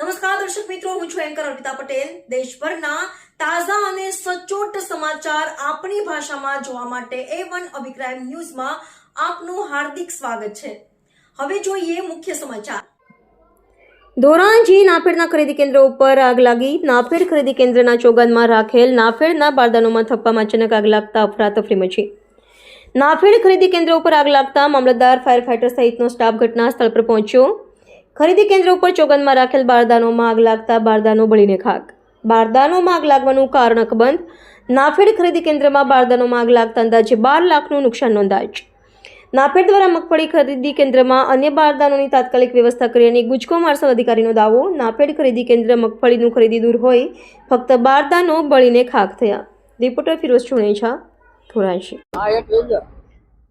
નમસ્કાર, દર્શક મિત્રો, હું છું એન્કર અર્પિતા પટેલ. દેશભરના તાજા અને સચોટ સમાચાર આપણી ભાષામાં જોવા માટે એ વન અભિપ્રાય ન્યૂઝમાં આપનું હાર્દિક સ્વાગત છે. હવે જોઈએ મુખ્ય સમાચાર. ધોરાજી નાફેડના ખરીદી કેન્દ્ર ઉપર આગ લાગી. નાફેડ ખરીદી કેન્દ્રના ચોગાનમાં રાખેલ નાફેડના બારદાનોમાં થપ્પામાં અચાનક આગ લાગતા અફરાતફરી મચી. નાફેડ ખરીદી કેન્દ્ર ઉપર આગ લાગતા મામલતદાર ફાયર ફાઇટર સહિતનો સ્ટાફ ઘટના સ્થળ પર પહોંચ્યો. ખરીદી કેન્દ્ર ઉપર ચોગનમાં રાખેલ બારદાનોમાં આગ લાગતા બારદાનો બળીને ખાક. બારદાનોમાં આગ લાગવાનું કારણ અકબંધ. નાફેડ ખરીદી કેન્દ્રમાં બારદાનોમાં આગ લાગતા અંદાજે બાર લાખનું નુકસાન નોંધાય છે. નાફેડ દ્વારા મગફળી ખરીદી કેન્દ્રમાં અન્ય બારદાનોની તાત્કાલિક વ્યવસ્થા કરી અને ગુજકો માર્શલ અધિકારીનો દાવો નાફેડ ખરીદી કેન્દ્ર મગફળીનું ખરીદી દૂર હોય ફક્ત બારદાનો બળીને ખાક થયા. રિપોર્ટર ફિરોઝ ચુણેજા ધોરાજી.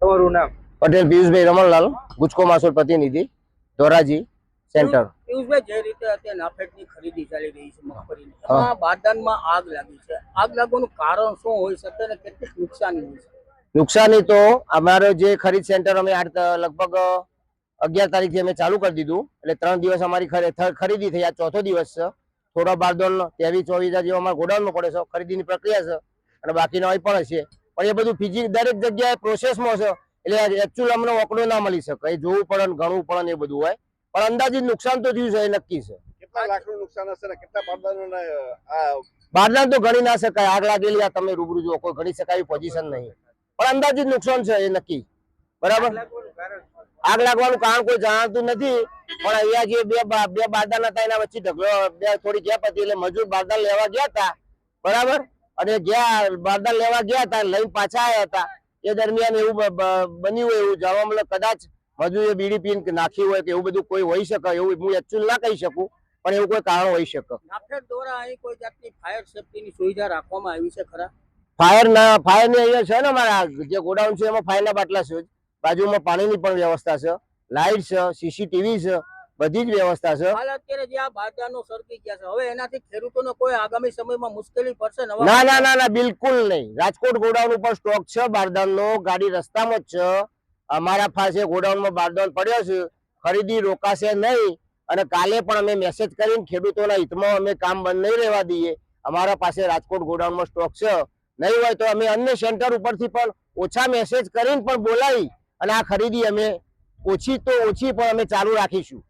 તમારું નામ? પટેલ પિયુષભાઈ રમણલાલ ગુજકો માર્શલ પ્રતિનિધિ ધોરાજી. સેન્ટર પિયુષભાઈ જે રીતે અત્યારે નાફેડની ખરીદી ચાલી રહી છે મગફળીની. એમાં બારદાનમાં આગ લાગી છે. આગ લાગવાનું કારણ શું હોઈ શકે અને કેટલીક નુકસાની હોય છે નુકસાની તો અમારો જે ખરીદ સેન્ટર અમે લગભગ અગિયાર તારીખથી અમે ચાલુ કરી દીધું. એટલે ત્રણ દિવસ અમારી ખરીદી થઈ. આ ચોથો દિવસ છે. થોડા બારદોન ત્રેવીસ ચોવીસ હજાર જેવો અમારા ગોડાઉનમાં પડે છે. ખરીદીની પ્રક્રિયા છે. અને બાકીના અહીં પણ છે પણ એ બધું ફિઝિક દરેક જગ્યાએ પ્રોસેસમાં છે. એટલે એકચ્યુઅલ અમને ઓકડો ના મળી શકે. એ જોવું પડે ગણવું પડે એ બધું હોય. પણ અંદાજિત નુકસાન તો થયું છે એ નક્કી છે. કેટલા લાખનું નુકસાન હશે ને? કેટલા બારદાનોને બારદાન તો ગણી ના શકાય આગ લાગેલી આ તમે રૂબરૂ જો કોઈ ગણી શકાય પોઝિશન નહીં. પણ અંદાજિત નુકસાન છે એ નક્કી. બરાબર? આગ લાગવાનું કારણ કોઈ જાણતું નથી પણ અહીંયા જે બે બે બારદાન હતા એના વચ્ચે ઢગલો બે થોડી ગેપ હતી એટલે મજૂર બારદાન લેવા ગયા હતા. બરાબર? અને ગયા બારદાન લેવા ગયા હતા લઈને પાછા આવ્યા હતા એ દરમિયાન એવું બન્યું એવું જાણવા મળે કદાચ મજૂરે બીડી પીને નાખી હોય કે એવું બધું કોઈ હોઈ શકે એવું હું એકચ્યુઅલ ના કહી શકું પણ એવું કોઈ કારણ હોઈ શકે. નાફેડ દ્વારા અહીં કોઈ જાતની ફાયર સેફટીની સુવિધા રાખવામાં આવી છે ખરા? ફાયર ના ફાયરની અહીંયા છે ને અમારા જે ગોડાઉન છે એમાં ફાયર ના બાટલા છે. બાજુમાં પાણીની પણ વ્યવસ્થા છે લાઇટ છે સીસીટીવી છે બધી જ વ્યવસ્થા છે. હાલ અત્યારે જે આ બારદાનો સળગી ગયા છે હવે એનાથી ખેડૂતોને કોઈ આગામી સમયમાં મુશ્કેલી પડશે ના ના ના બિલકુલ નહીં. રાજકોટ ગોડાઉન ઉપર સ્ટોક છે બારદાનનો ગાડી રસ્તામાં જ છે. અમારા પાસે ગોડાઉનમાં બારદોન પડ્યો છે, ખરીદી રોકાશે નહીં. અને કાલે પણ અમે મેસેજ કરીને ખેડૂતોના હિતમાં અમે કામ બંધ નહીં રહેવા દઈએ. અમારા પાસે રાજકોટ ગોડાઉનમાં સ્ટોક છે. નહીં હોય તો અમે અન્ય સેન્ટર ઉપરથી પણ ઓછા મેસેજ કરીને પણ બોલાવી અને આ ખરીદી અમે ઓછી તો ઓછી પણ અમે ચાલુ રાખીશું.